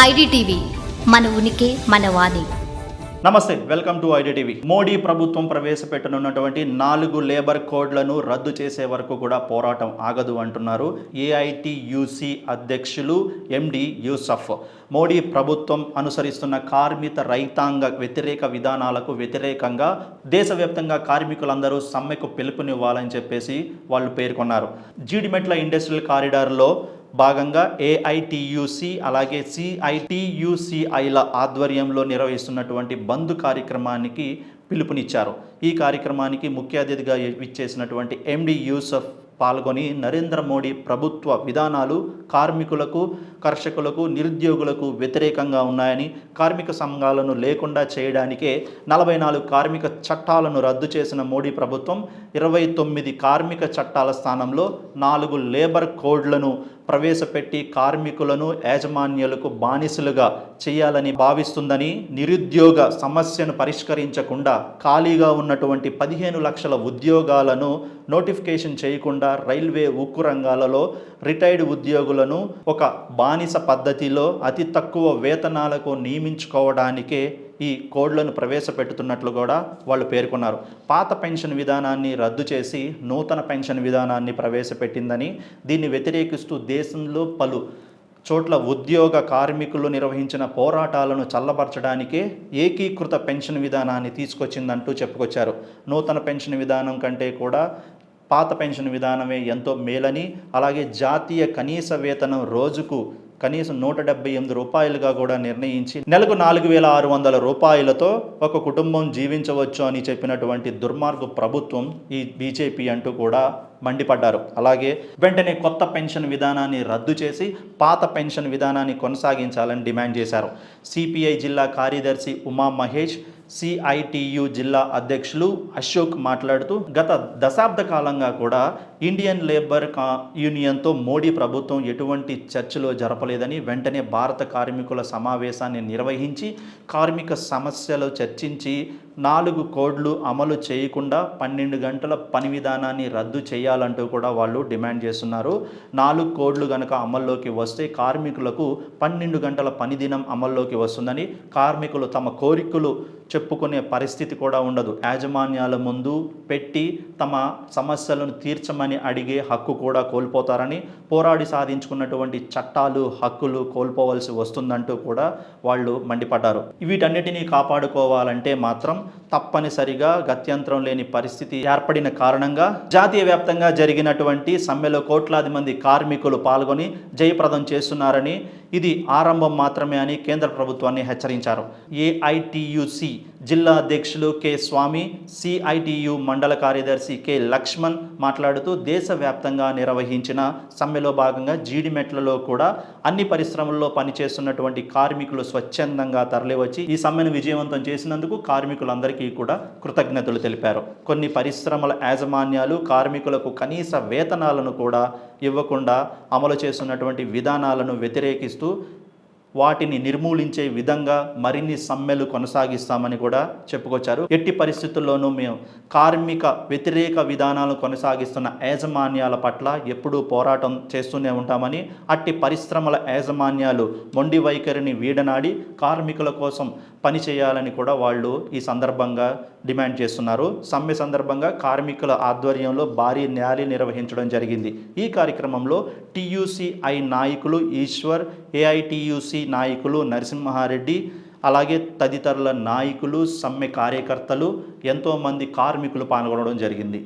IDTV మన ఉనికి మన వాణి. నమస్తే వెల్కమ్ టు ఐడిటీవీ. మోడీ ప్రభుత్వం ప్రవేశపెట్టనున్నటువంటి నాలుగు లేబర్ కోడ్లను రద్దు చేసే వరకు కూడా పోరాటం ఆగదు అంటున్నారు ఏఐటియుసి అధ్యక్షులు ఎండి యూసఫ్. మోడీ ప్రభుత్వం అనుసరిస్తున్న కార్మిక రైతాంగ వ్యతిరేక విధానాలకు వ్యతిరేకంగా దేశవ్యాప్తంగా కార్మికులందరూ సమ్మెకు పిలుపునివ్వాలని చెప్పేసి వాళ్ళు పేర్కొన్నారు. జీడిమెట్ల ఇండస్ట్రియల్ కారిడార్లో భాగంగా ఏఐటియుసి అలాగే సిఐటియుసిఐల ఆధ్వర్యంలో నిర్వహిస్తున్నటువంటి బంద్ కార్యక్రమానికి పిలుపునిచ్చారు. ఈ కార్యక్రమానికి ముఖ్య అతిథిగా ఇచ్చేసినటువంటి ఎండి యూసఫ్ పాల్గొని నరేంద్ర మోడీ ప్రభుత్వ విధానాలు కార్మికులకు కర్షకులకు నిరుద్యోగులకు వ్యతిరేకంగా ఉన్నాయని కార్మిక సంఘాలను లేకుండా చేయడానికే నలభై నాలుగు కార్మిక చట్టాలను రద్దు చేసిన మోడీ ప్రభుత్వం ఇరవై తొమ్మిది కార్మిక చట్టాల స్థానంలో నాలుగు లేబర్ కోడ్లను ప్రవేశపెట్టి కార్మికులను యాజమాన్యాలకు బానిసలుగా చేయాలని భావిస్తుందని నిరుద్యోగ సమస్యను పరిష్కరించకుండా ఖాళీగా ఉన్నటువంటి పదిహేను లక్షల ఉద్యోగాలను నోటిఫికేషన్ చేయకుండా రైల్వే ఉక్కు రంగాలలో రిటైర్డ్ ఉద్యోగులను ఒక బానిస పద్ధతిలో అతి తక్కువ వేతనాలకు నియమించుకోవడానికే ఈ కోడ్లను ప్రవేశపెడుతున్నట్లు కూడా వాళ్ళు పేర్కొన్నారు. పాత పెన్షన్ విధానాన్ని రద్దు చేసి నూతన పెన్షన్ విధానాన్ని ప్రవేశపెట్టిందని దీన్ని వ్యతిరేకిస్తూ దేశంలో పలు చోట్ల ఉద్యోగ కార్మికులు నిర్వహించిన పోరాటాలను చల్లబరచడానికే ఏకీకృత పెన్షన్ విధానాన్ని తీసుకొచ్చిందంటూ చెప్పుకొచ్చారు. నూతన పెన్షన్ విధానం కంటే కూడా పాత పెన్షన్ విధానమే ఎంతో మేలని అలాగే జాతీయ కనీస వేతనం రోజుకు కనీసం నూట డెబ్బై ఎనిమిది రూపాయలుగా కూడా నిర్ణయించి నెలకు నాలుగు వేల ఆరు వందల రూపాయలతో ఒక కుటుంబం జీవించవచ్చు అని చెప్పినటువంటి దుర్మార్గ ప్రభుత్వం ఈ బీజేపీ అంటూ కూడా మండిపడ్డారు. అలాగే వెంటనే కొత్త పెన్షన్ విధానాన్ని రద్దు చేసి పాత పెన్షన్ విధానాన్ని కొనసాగించాలని డిమాండ్ చేశారు. సిపిఐ జిల్లా కార్యదర్శి ఉమా మహేష్ సిఐటియు జిల్లా అధ్యక్షులు అశోక్ మాట్లాడుతూ గత దశాబ్ద కాలంగా కూడా ఇండియన్ లేబర్ కా యూనియన్తో మోడీ ప్రభుత్వం ఎటువంటి చర్చలు జరపలేదని వెంటనే భారత కార్మికుల సమావేశాన్ని నిర్వహించి కార్మిక సమస్యలు చర్చించి నాలుగు కోడ్లు అమలు చేయకుండా పన్నెండు గంటల పని విధానాన్ని రద్దు చేయాలంటూ కూడా వాళ్ళు డిమాండ్ చేస్తున్నారు. నాలుగు కోడ్లు గనక అమల్లోకి వస్తే కార్మికులకు పన్నెండు గంటల పని దినం అమల్లోకి వస్తుందని కార్మికులు తమ కోరికలు చెప్పుకునే పరిస్థితి కూడా ఉండదు. యాజమాన్యాల ముందు పెట్టి తమ సమస్యలను తీర్చమని అడిగే హక్కు కూడా కోల్పోతారని పోరాడి సాధించుకున్నటువంటి చట్టాలు హక్కులు కోల్పోవలసి వస్తుందంటూ కూడా వాళ్ళు మండిపడ్డారు. వీటన్నిటినీ కాపాడుకోవాలంటే మాత్రం తప్పనిసరిగా గత్యంతరం లేని పరిస్థితి ఏర్పడిన కారణంగా జాతీయ వ్యాప్తంగా జరిగినటువంటి సమ్మెలో కోట్లాది మంది కార్మికులు పాల్గొని జయప్రదం చేస్తున్నారని ఇది ఆరంభం మాత్రమే అని కేంద్ర ప్రభుత్వాన్ని హెచ్చరించారు. ఏఐటియుసి జిల్లా అధ్యక్షులు కె స్వామి సిఐటియు మండల కార్యదర్శి కె లక్ష్మణ్ మాట్లాడుతూ దేశవ్యాప్తంగా నిర్వహించిన సమ్మెలో భాగంగా జీడిమెట్లలో కూడా అన్ని పరిశ్రమల్లో పనిచేస్తున్నటువంటి కార్మికులు స్వచ్ఛందంగా తరలివచ్చి ఈ సమ్మెను విజయవంతం చేసినందుకు కార్మికులందరికీ కూడా కృతజ్ఞతలు తెలిపారు. కొన్ని పరిశ్రమల యాజమాన్యాలు కార్మికులకు కనీస వేతనాలను కూడా ఇవ్వకుండా అమలు చేస్తున్నటువంటి విధానాలను వ్యతిరేకిస్తూ వాటిని నిర్మూలించే విధంగా మరిన్ని సమ్మెలు కొనసాగిస్తామని కూడా చెప్పుకొచ్చారు. ఎట్టి పరిస్థితుల్లోనూ మేము కార్మిక వ్యతిరేక విధానాలు కొనసాగిస్తున్న యాజమాన్యాల పట్ల ఎప్పుడూ పోరాటం చేస్తూనే ఉంటామని అట్టి పరిశ్రమల యాజమాన్యాలు మొండి వైఖరిని వీడనాడి కార్మికుల కోసం పని చేయాలని కూడా వాళ్ళు ఈ సందర్భంగా డిమాండ్ చేస్తున్నారు. సమ్మె సందర్భంగా కార్మికుల ఆధ్వర్యంలో భారీ ర్యాలీ నిర్వహించడం జరిగింది. ఈ కార్యక్రమంలో టీయూసీఐ నాయకులు ఈశ్వర్ ఏఐటియూసీ నాయకులు నరసింహారెడ్డి అలాగే తదితరుల నాయకులు సమ్మె కార్యకర్తలు ఎంతోమంది కార్మికులు పాల్గొనడం జరిగింది.